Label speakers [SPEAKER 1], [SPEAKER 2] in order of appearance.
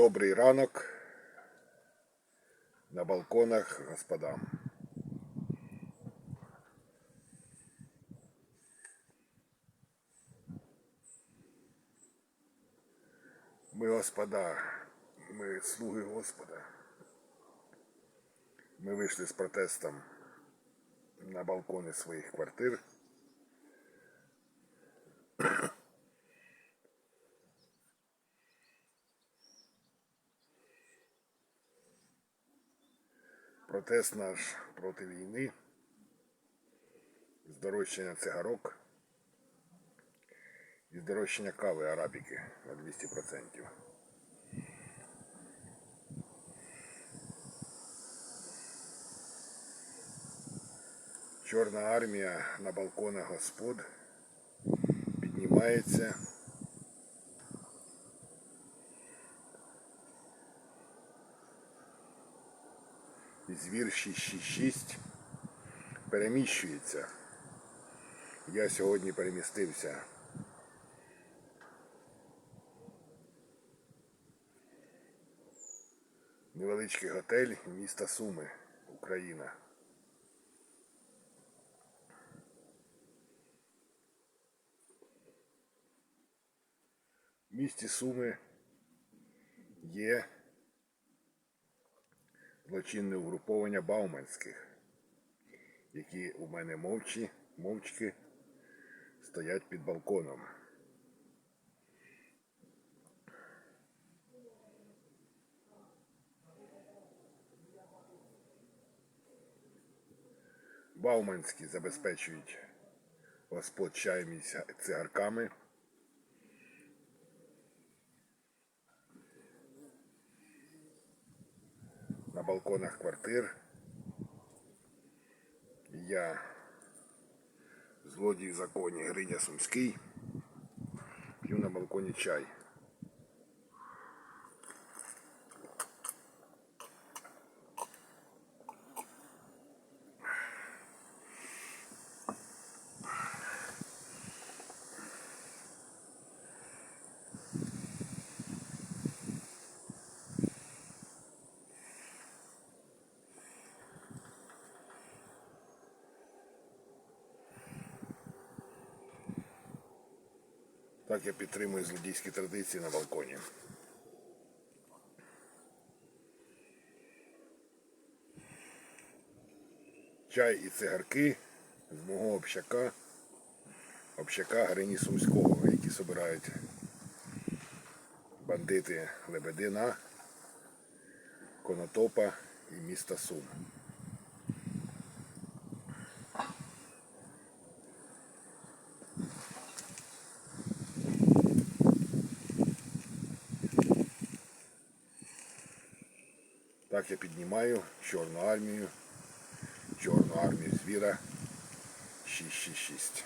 [SPEAKER 1] Добрий ранок на балконах господам. Ми господа, ми слуги Господа. Ми вийшли з протестом на балкони своїх квартир. Протест наш проти війни, здорожчання цигарок і здорожчання кави арабіки на 200%. Чорна армія на балконах господ піднімається. Звір 666 переміщується. Я сьогодні перемістився. Невеличкий готель міста Суми, Україна. В місті Суми є злочинне угруповання Бауманських, які у мене мовчі, мовчки стоять під балконом. Бауманські забезпечують господ чаєм цигарками. Балконах квартир. Я злодій в законі Гриня Сумський. П'ю на балконі чай. Так я підтримую злодійські традиції на балконі. Чай і цигарки з мого общака, общака Грині Сумського, які собирають бандити Лебедина, Конотопа і міста Сум. Так я піднімаю Чорну армію, Чорну армію звіра 666.